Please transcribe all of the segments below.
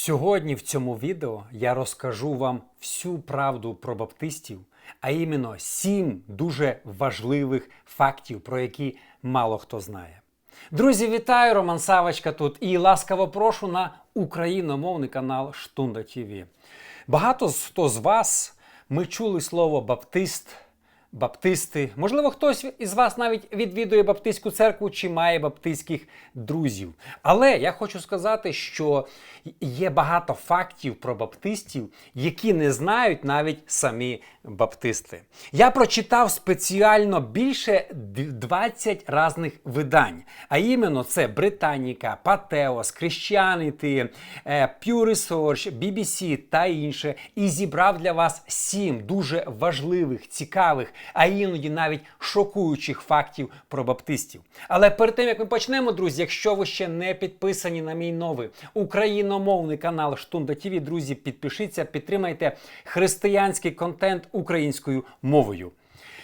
Сьогодні в цьому відео я розкажу вам всю правду про баптистів, а іменно сім дуже важливих фактів, про які мало хто знає. Друзі, вітаю! Роман Савочка тут і ласкаво прошу на україномовний канал Штунда ТВ. Багато хто з вас ми чули слово баптист, баптисти. Можливо, хтось із вас навіть відвідує баптистську церкву чи має баптистських друзів. Але я хочу сказати, що є багато фактів про баптистів, які не знають навіть самі баптисти. Я прочитав спеціально більше д- 20 різних видань. А іменно це Британіка, Патеос, Christianity, е, Pew Research, BBC та інше. І зібрав для вас сім дуже важливих, цікавих, а іноді навіть шокуючих фактів про баптистів. Але перед тим як ми почнемо, друзі, якщо ви ще не підписані на мій новий україномовний канал Штунда ТВ, друзі, підпишіться, підтримайте християнський контент українською мовою.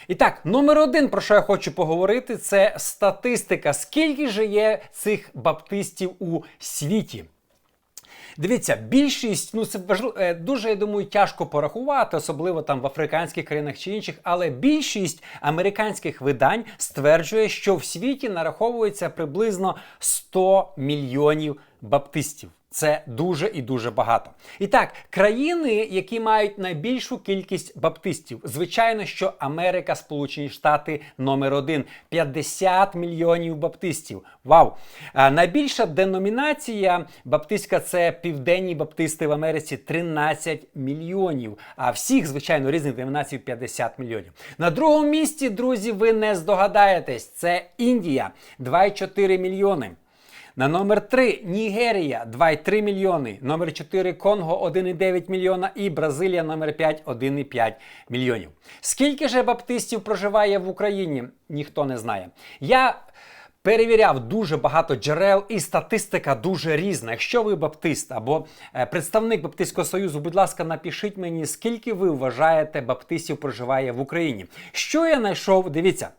І так, номер один, про що я хочу поговорити, це статистика. Скільки же є цих баптистів у світі? Дивіться, більшість, ну це важливо, е, дуже я думаю, тяжко порахувати, особливо там в африканських країнах чи інших, але більшість американських видань стверджує, що в світі нараховується приблизно 100 мільйонів баптистів. Це дуже і дуже багато. І так, країни, які мають найбільшу кількість баптистів, звичайно, що Америка, Сполучені Штати номер один 50 мільйонів баптистів. Вау! А, найбільша деномінація баптистська це південні баптисти в Америці 13 мільйонів. А всіх, звичайно, різних деномінацій 50 мільйонів. На другому місці, друзі, ви не здогадаєтесь, це Індія 2,4 мільйони. На номер 3 Нігерія 2,3 мільйони. Номер 4 Конго 1,9 мільйона. І Бразилія номер 5 1,5 мільйонів. Скільки же баптистів проживає в Україні? Ніхто не знає. Я перевіряв дуже багато джерел, і статистика дуже різна. Якщо ви баптист або е, представник Баптистського союзу, будь ласка, напишіть мені, скільки ви вважаєте баптистів проживає в Україні. Що я знайшов? Дивіться.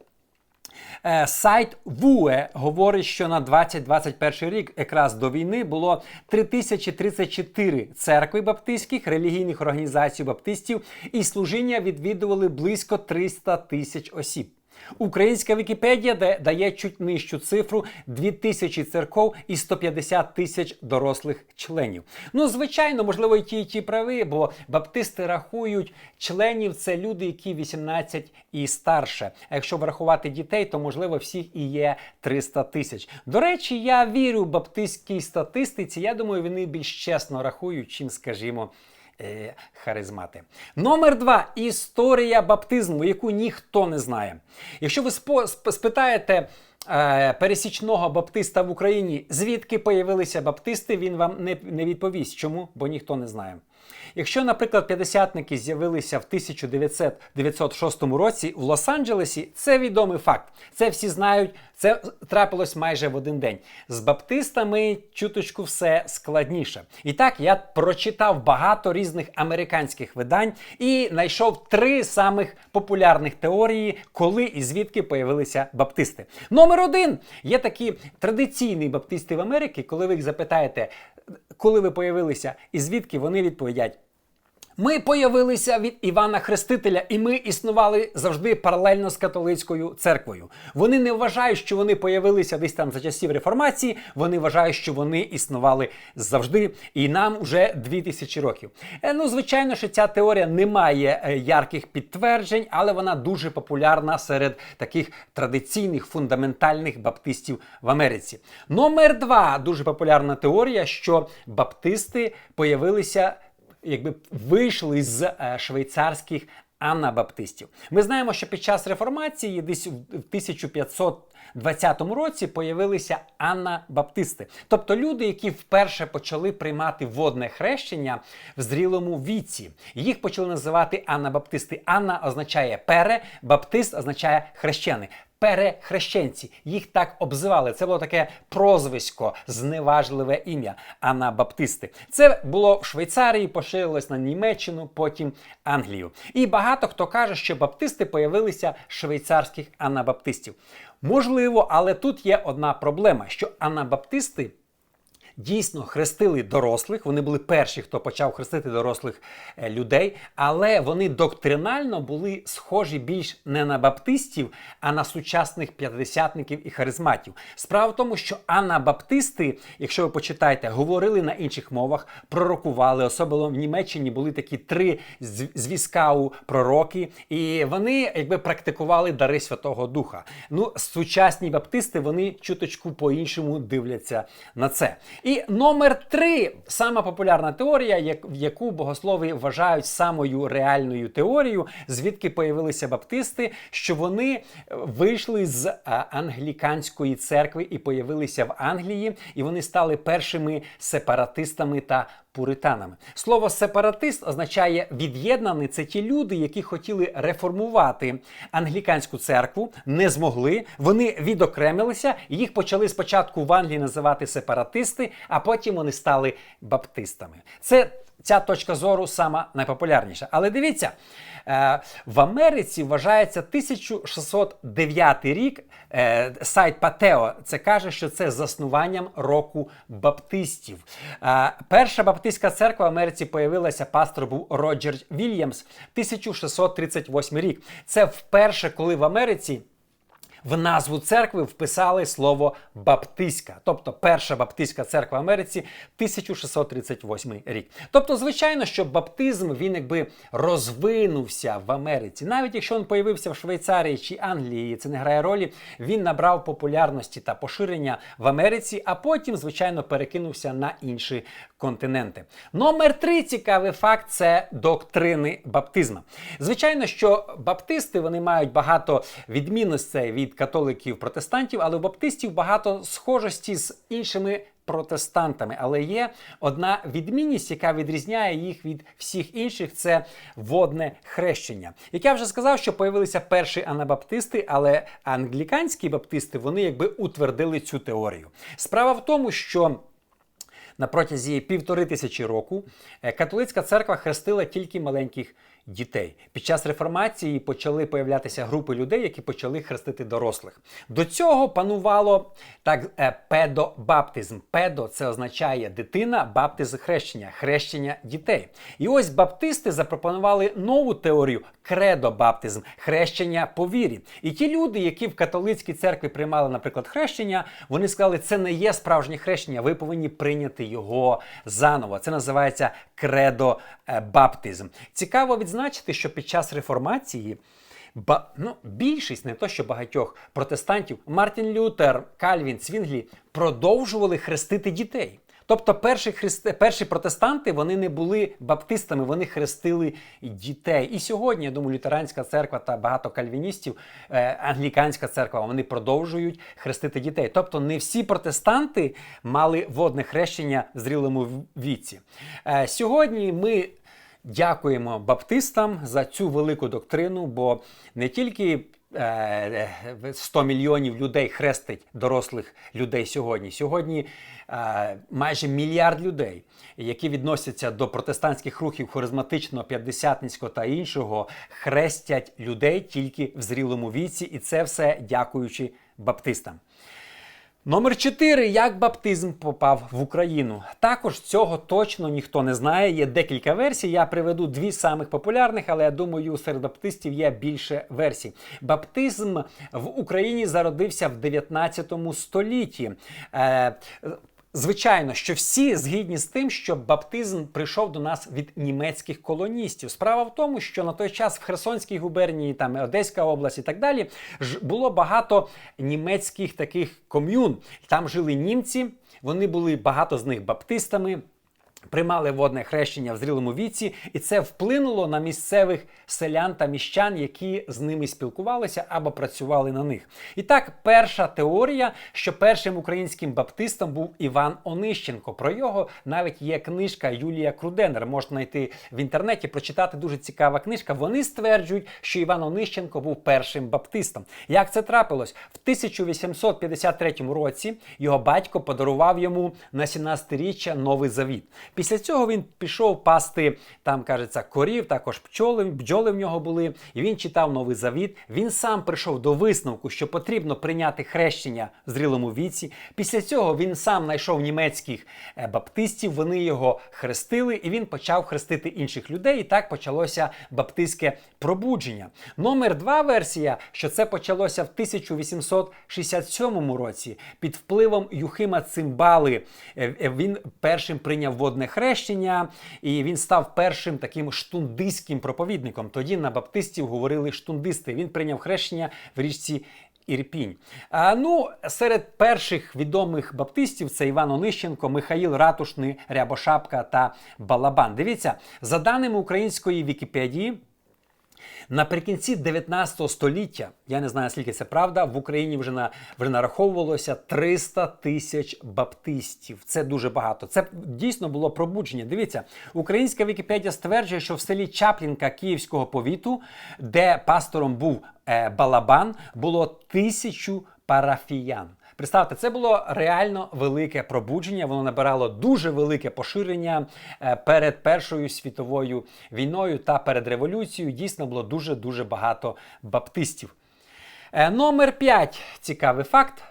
Е, Сайт ВУЕ говорить, що на 2021 рік, якраз до війни, було 3034 церкви баптистських, релігійних організацій баптистів, і служіння відвідували близько 300 тисяч осіб. Українська Вікіпедія да- дає чуть нижчу цифру 2000 церков і 150 тисяч дорослих членів. Ну, звичайно, можливо, і ті, і ті прави, бо баптисти рахують членів це люди, які 18 і старше. А якщо врахувати дітей, то можливо всіх і є 300 тисяч. До речі, я вірю баптистській статистиці. Я думаю, вони більш чесно рахують, чим, скажімо. Е, Харизмати. Номер два історія баптизму, яку ніхто не знає. Якщо ви спитаєте е, пересічного баптиста в Україні, звідки появилися баптисти, він вам не, не відповість. Чому? Бо ніхто не знає. Якщо, наприклад, п'ятдесятники з'явилися в 1906 році в Лос-Анджелесі, це відомий факт. Це всі знають, це трапилось майже в один день. З баптистами чуточку все складніше. І так я прочитав багато різних американських видань і знайшов три самих популярних теорії, коли і звідки появилися баптисти. Номер один є такі традиційні баптисти в Америці, коли ви їх запитаєте, коли ви появилися і звідки вони відповідять. Ми появилися від Івана Хрестителя, і ми існували завжди паралельно з католицькою церквою. Вони не вважають, що вони появилися десь там за часів реформації. Вони вважають, що вони існували завжди, і нам вже 2000 років. Е, Ну, звичайно, що ця теорія не має е, ярких підтверджень, але вона дуже популярна серед таких традиційних фундаментальних баптистів в Америці. Номер два дуже популярна теорія, що баптисти появилися якби вийшли з е, швейцарських анабаптистів. Ми знаємо, що під час реформації, десь в 1520 році, появилися анабаптисти, тобто люди, які вперше почали приймати водне хрещення в зрілому віці. Їх почали називати анабаптисти. Анна означає пере, баптист означає хрещений перехрещенці. Їх так обзивали. Це було таке прозвисько, зневажливе ім'я Анабаптисти. Це було в Швейцарії, поширилось на Німеччину, потім Англію. І багато хто каже, що баптисти появилися швейцарських анабаптистів. Можливо, але тут є одна проблема: що анабаптисти дійсно хрестили дорослих. Вони були перші, хто почав хрестити дорослих е, людей, але вони доктринально були схожі більш не на баптистів, а на сучасних п'ятдесятників і харизматів. Справа в тому, що анабаптисти, якщо ви почитаєте, говорили на інших мовах, пророкували, особливо в Німеччині були такі три з з віскау пророки, і вони якби практикували дари Святого Духа. Ну, сучасні баптисти вони чуточку по-іншому дивляться на це. І номер три сама популярна теорія, як, яку богослови вважають самою реальною теорією, звідки появилися баптисти, що вони вийшли з англіканської церкви і появилися в Англії, і вони стали першими сепаратистами та пуританами. Слово сепаратист означає від'єднаний. Це ті люди, які хотіли реформувати англіканську церкву, не змогли. Вони відокремилися. Їх почали спочатку в Англії називати сепаратисти, а потім вони стали баптистами. Це Ця точка зору сама найпопулярніша. Але дивіться, е, в Америці вважається 1609 рік. Е, сайт Патео це каже, що це заснуванням року баптистів. Е, перша баптистська церква в Америці появилася, пастор був Роджер Вільямс, 1638 рік. Це вперше, коли в Америці. В назву церкви вписали слово Баптистська, тобто перша Баптистська церква в Америці 1638 рік. Тобто, звичайно, що баптизм він якби розвинувся в Америці. Навіть якщо він появився в Швейцарії чи Англії, це не грає ролі, він набрав популярності та поширення в Америці, а потім, звичайно, перекинувся на інші континенти. Номер три цікавий факт це доктрини баптизму. Звичайно, що баптисти вони мають багато відмінностей від католиків протестантів, але у баптистів багато схожості з іншими. Протестантами, але є одна відмінність, яка відрізняє їх від всіх інших, це водне хрещення. Як я вже сказав, що появилися перші анабаптисти, але англіканські баптисти вони якби утвердили цю теорію. Справа в тому, що на протязі півтори тисячі року католицька церква хрестила тільки маленьких дітей. Під час реформації почали появлятися групи людей, які почали хрестити дорослих. До цього панувало так педобаптизм. Педо це означає дитина, баптизм хрещення, хрещення дітей. І ось баптисти запропонували нову теорію кредобаптизм, хрещення по вірі. І ті люди, які в католицькій церкві приймали, наприклад, хрещення, вони сказали, це не є справжнє хрещення, ви повинні прийняти його заново. Це називається кредобаптизм. Цікаво відзначити, що під час реформації. Ба, ну, більшість, не то що багатьох протестантів, Мартін Лютер, Кальвін, Цвінглі продовжували хрестити дітей. Тобто перші христи, перші протестанти вони не були баптистами, вони хрестили дітей. І сьогодні, я думаю, лютеранська церква та багато кальвіністів, е, англіканська церква, вони продовжують хрестити дітей. Тобто не всі протестанти мали водне хрещення в зрілому віці. Е, сьогодні ми. Дякуємо баптистам за цю велику доктрину, бо не тільки 100 мільйонів людей хрестить дорослих людей сьогодні. Сьогодні майже мільярд людей, які відносяться до протестантських рухів харизматичного, п'ятдесятницького та іншого, хрестять людей тільки в зрілому віці, і це все дякуючи баптистам. Номер 4. Як баптизм попав в Україну? Також цього точно ніхто не знає. Є декілька версій. Я приведу дві самих популярних, але я думаю, серед баптистів є більше версій. Баптизм в Україні зародився в 19 столітті. Е, Звичайно, що всі згідні з тим, що баптизм прийшов до нас від німецьких колоністів. Справа в тому, що на той час в Херсонській губернії, там Одеська область і так далі, ж було багато німецьких таких ком'юн. Там жили німці, вони були багато з них баптистами. Приймали водне хрещення в зрілому віці, і це вплинуло на місцевих селян та міщан, які з ними спілкувалися або працювали на них. І так, перша теорія, що першим українським баптистом був Іван Онищенко. Про його навіть є книжка Юлія Круденер. Можна знайти в інтернеті, прочитати дуже цікава книжка. Вони стверджують, що Іван Онищенко був першим баптистом. Як це трапилось? В 1853 році його батько подарував йому на 17-річчя Новий Завіт. Після цього він пішов пасти, там кажеться, корів, також пчоли, бджоли в нього були. І він читав новий завіт. Він сам прийшов до висновку, що потрібно прийняти хрещення в зрілому віці. Після цього він сам знайшов німецьких е, баптистів. Вони його хрестили, і він почав хрестити інших людей. І так почалося баптистське пробудження. Номер два версія, що це почалося в 1867 році під впливом Юхима Цимбали. Е, е, Він першим прийняв водне хрещення, і він став першим таким штундистським проповідником. Тоді на баптистів говорили штундисти. Він прийняв хрещення в річці. Ірпінь. А, ну, серед перших відомих баптистів це Іван Онищенко, Михаїл Ратушний, Рябошапка та Балабан. Дивіться, за даними української Вікіпедії, Наприкінці 19 століття, я не знаю, скільки це правда, в Україні вже на вже нараховувалося 300 тисяч баптистів. Це дуже багато. Це дійсно було пробудження. Дивіться, українська Вікіпедія стверджує, що в селі Чаплінка Київського повіту, де пастором був е, Балабан, було тисячу парафіян. Представте, це було реально велике пробудження. Воно набирало дуже велике поширення е, перед Першою світовою війною та перед революцією. Дійсно було дуже дуже багато баптистів. Е, Номер 5. Цікавий факт.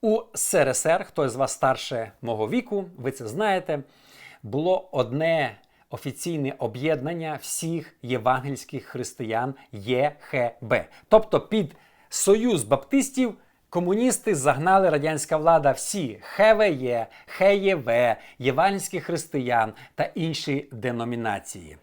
У СРСР, хто з вас старше мого віку, ви це знаєте, було одне офіційне об'єднання всіх євангельських християн ЄХБ. Тобто під Союз Баптистів. Комуністи загнали радянська влада всі ХВЄ, ХЄВ, євангельських християн та інші деномінації.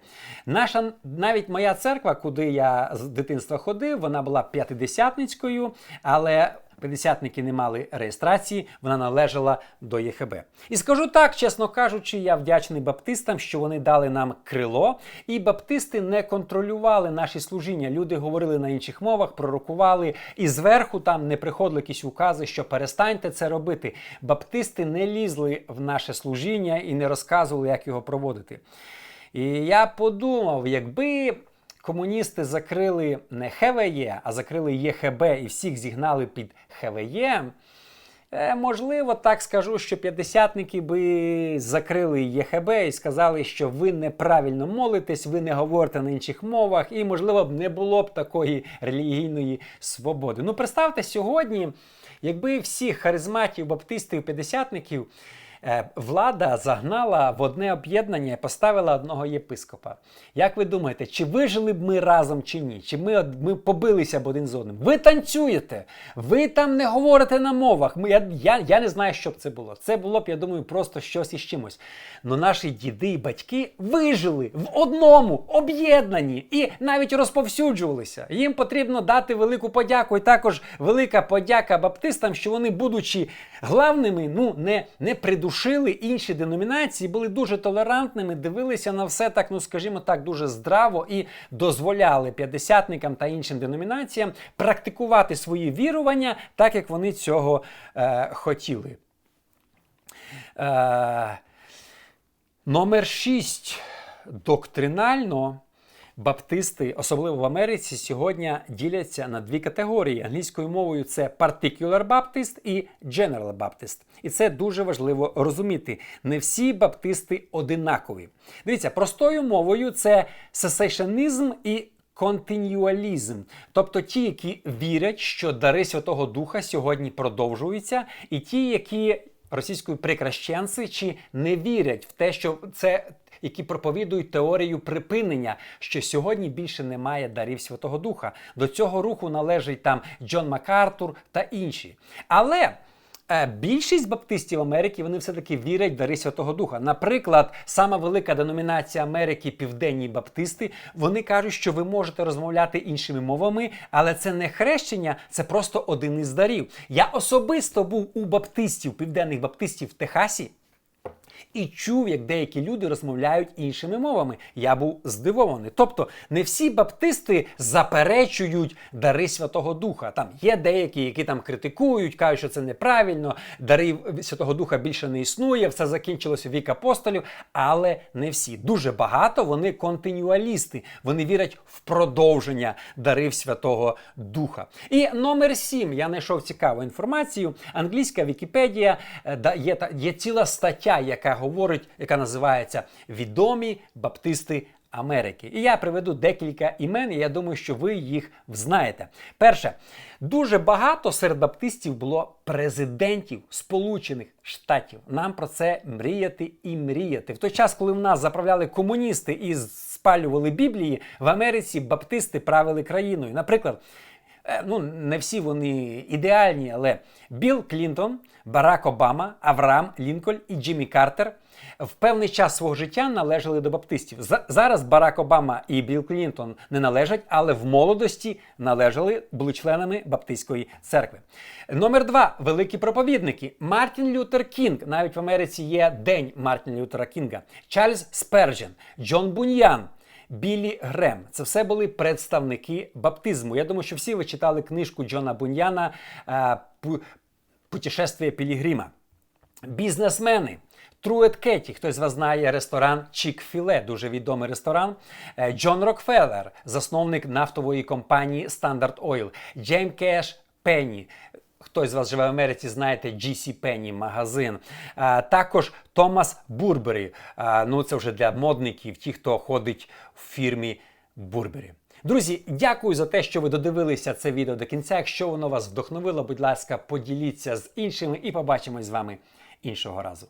Наша навіть моя церква, куди я з дитинства ходив, вона була п'ятидесятницькою, але П'ятдесятники не мали реєстрації, вона належала до ЄХБ. І скажу так, чесно кажучи, я вдячний баптистам, що вони дали нам крило, і баптисти не контролювали наші служіння. Люди говорили на інших мовах, пророкували, і зверху там не приходили якісь укази, що перестаньте це робити. Баптисти не лізли в наше служіння і не розказували, як його проводити. І я подумав, якби комуністи закрили не ХВЄ, а закрили ЄХБ і всіх зігнали під ХВЄ. Е, можливо, так скажу, що п'ятдесятники би закрили ЄХБ і сказали, що ви неправильно молитесь, ви не говорите на інших мовах, і, можливо, б не було б такої релігійної свободи. Ну, представте сьогодні, якби всіх харизматів, баптистів, п'ятдесятників влада загнала в одне об'єднання і поставила одного єпископа. Як ви думаєте, чи вижили б ми разом чи ні? Чи ми ми побилися б один з одним? Ви танцюєте, ви там не говорите на мовах. Ми, я, я, я не знаю, що б це було. Це було б, я думаю, просто щось із чимось. Но наші діди і батьки вижили в одному об'єднанні і навіть розповсюджувалися. Їм потрібно дати велику подяку. І також велика подяка баптистам, що вони, будучи главними, ну не, не придушили інші деномінації, були дуже толерантними, дивилися на все так, ну скажімо так, дуже здраво і дозволяли п'ятдесятникам та іншим деномінаціям практикувати свої вірування так, як вони цього е, хотіли. Е, Номер 6. Доктринально Баптисти, особливо в Америці, сьогодні діляться на дві категорії. Англійською мовою це Particular Baptist і General Baptist. І це дуже важливо розуміти. Не всі баптисти одинакові. Дивіться, простою мовою це сесейшенізм і континюалізм. Тобто ті, які вірять, що дари Святого Духа сьогодні продовжуються, і ті, які російською прикращенці чи не вірять в те, що це які проповідують теорію припинення, що сьогодні більше немає дарів Святого Духа. До цього руху належить там Джон Макартур та інші. Але. Е, більшість баптистів Америки вони все-таки вірять в дари Святого Духа. Наприклад, сама велика деномінація Америки, Південні Баптисти, вони кажуть, що ви можете розмовляти іншими мовами, але це не хрещення, це просто один із дарів. Я особисто був у баптистів, південних баптистів в Техасі і чув, як деякі люди розмовляють іншими мовами. Я був здивований. Тобто не всі баптисти заперечують дари Святого Духа. Там є деякі, які там критикують, кажуть, що це неправильно, дари Святого Духа більше не існує, все закінчилося вік апостолів, але не всі. Дуже багато вони континюалісти. Вони вірять в продовження дарив Святого Духа. І номер сім я знайшов цікаву інформацію. Англійська Вікіпедія е, є, є ціла стаття, яка говорить, яка називається Відомі баптисти Америки. І я приведу декілька імен, і я думаю, що ви їх знаєте. Перше, дуже багато серед баптистів було президентів Сполучених Штатів. Нам про це мріяти і мріяти. В той час, коли в нас заправляли комуністи і спалювали Біблії, в Америці баптисти правили країною. Наприклад. Е, ну не всі вони ідеальні, але Білл Клінтон, Барак Обама, Авраам Лінкольн і Джиммі Картер в певний час свого життя належали до баптистів. За- Зараз Барак Обама і Білл Клінтон не належать, але в молодості належали, були членами Баптистської церкви. Номер два великі проповідники. Мартін Лютер Кінг. Навіть в Америці є День Мартіна Лютера Кінга, Чарльз Сперджен, Джон Буньян. Білі Грем. Це все були представники баптизму. Я думаю, що всі ви читали книжку Джона Буньяна е, «Пу- Путешествие Пілігрима. Бізнесмени. Трует Кеті, хтось з вас знає ресторан Чік-Філе, дуже відомий ресторан. Е, Джон Рокфеллер, засновник нафтової компанії Standard Oil. Джейм Кеш Пенні. Хтось з вас живе в Америці, знаєте GC Penny магазин. А, також Томас Бурбері. А, ну це вже для модників, ті, хто ходить в фірмі Бурбері. Друзі, дякую за те, що ви додивилися це відео до кінця. Якщо воно вас вдохновило, будь ласка, поділіться з іншими і побачимось з вами іншого разу.